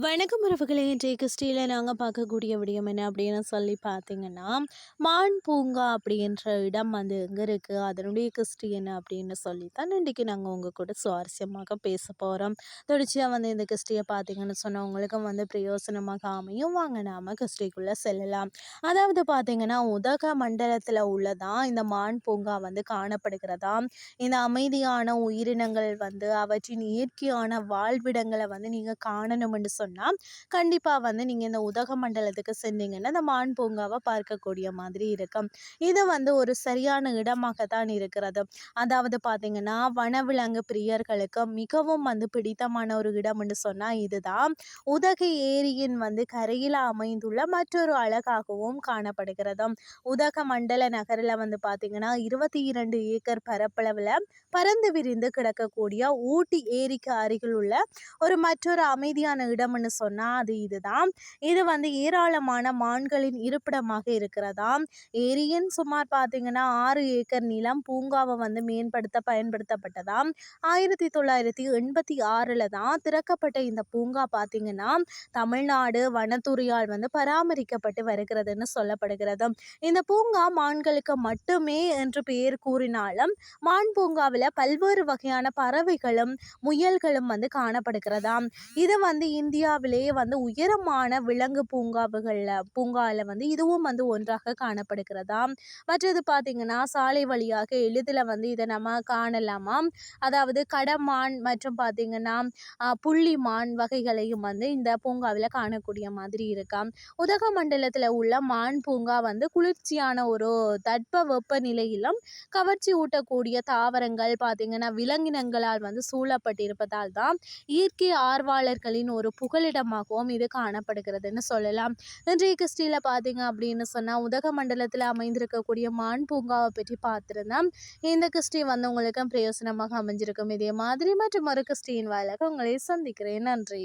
இன்றைய கிறிஸ்டியில் நாங்கள் பார்க்கக்கூடிய விடயம் என்ன அப்படின்னு சொல்லி பார்த்தீங்கன்னா மான் பூங்கா அப்படின்ற இடம் வந்து எங்கே இருக்குது அதனுடைய கிறிஸ்டி என்ன அப்படின்னு சொல்லி தான் இன்றைக்கி நாங்கள் உங்கள் கூட சுவாரஸ்யமாக பேச போகிறோம் தொடர்ச்சியாக வந்து இந்த கிறிஸ்டியை பார்த்தீங்கன்னு சொன்னால் உங்களுக்கும் வந்து பிரயோசனமாக அமையும். வாங்க நாம் கிறிஸ்டிக்குள்ளே செல்லலாம். அதாவது பார்த்தீங்கன்னா உதக மண்டலத்தில் உள்ளதான் இந்த மான் பூங்கா வந்து காணப்படுகிறதா? இந்த அமைதியான உயிரினங்கள் வந்து அவற்றின் இயற்கையான வாழ்விடங்களை வந்து நீங்கள் காணணும்னு சொன்னால் கண்டிப்பாக வந்து நீங்கள் இந்த உதகமண்டலத்துக்கு சென்றீங்கன்னா இந்த மான் பூங்காவை பார்க்கக்கூடிய மாதிரி இருக்கும். இது வந்து ஒரு சரியான இடமாகத்தான் இருக்கிறது. அதாவது பார்த்தீங்கன்னா வனவிலங்கு பிரியர்களுக்கு மிகவும் வந்து பிடித்தமான ஒரு இடம்னு சொன்னால் இதுதான். உதகை ஏரியின் வந்து கரையில் அமைந்துள்ள மற்றொரு அழகாகவும் காணப்படுகிறது. உதக மண்டல நகரில் வந்து பார்த்தீங்கன்னா இருபத்தி இரண்டு ஏக்கர் பரப்பளவில் பறந்து விரிந்து கிடக்கக்கூடிய ஊட்டி ஏரிக்கு அருகில் உள்ள ஒரு மற்றொரு அமைதியான இடம் இடம்னு சொன்னால் அது இதுதான். இது வந்து ஏராளமான மான்களின் இருப்பிடமாக இருக்கிறதாம் ஏரியின் சுமார் பார்த்தீங்கன்னா ஆறு ஏக்கர் நிலம் பூங்காவை வந்து மேம்படுத்த பயன்படுத்தப்பட்டதாம் ஆயிரத்தி தொள்ளாயிரத்தி எண்பத்தி ஆறில் தான் திறக்கப்பட்ட இந்த பூங்கா பார்த்தீங்கன்னா தமிழ்நாடு வனத்துறையால் வந்து பராமரிக்கப்பட்டு வருகிறதுன்னு சொல்லப்படுகிறது. இந்த பூங்கா மான்களுக்கு மட்டுமே என்று பெயர் கூறினாலும் மான் பூங்காவில் பல்வேறு வகையான பறவைகளும் முயல்களும் வந்து காணப்படுகிறதாம். இது வந்து இந்தியா இந்தியாவிலேயே வந்து உயரமான விலங்கு பூங்காவுகளில் பூங்காவில் வந்து இதுவும் வந்து ஒன்றாக காணப்படுகிறதா? மற்றது பார்த்திங்கன்னா சாலை வழியாக எளிதில் வந்து இதை நம்ம காணலாமா? அதாவது கடமான் மற்றும் பார்த்திங்கன்னா புள்ளிமான் வகைகளையும் வந்து இந்த பூங்காவில் காணக்கூடிய மாதிரி இருக்காம் உதகமண்டலத்தில் உள்ள மான் பூங்கா வந்து குளிர்ச்சியான ஒரு தட்ப வெப்ப நிலையிலும் கவர்ச்சி ஊட்டக்கூடிய தாவரங்கள் பார்த்திங்கன்னா விலங்கினங்களால் வந்து சூழப்பட்டிருப்பதால் தான் இயற்கை ஆர்வலர்களின் ஒரு புகழ் புகலிடமாகவும் இது காணப்படுகிறதுன்னு சொல்லலாம். இன்றைய கிறிஸ்டியில் பார்த்தீங்க அப்படின்னு சொன்னால் உதகமண்டலத்தில் அமைந்திருக்கக்கூடிய மான் பூங்காவை பற்றி பார்த்துருந்தேன் இந்த கிறிஸ்டி வந்து உங்களுக்கு பிரயோசனமாக அமைஞ்சிருக்கும். இதே மாதிரி மற்றும் ஒரு கிறிஸ்டியின் வாயிலாக உங்களை சந்திக்கிறேன். நன்றி.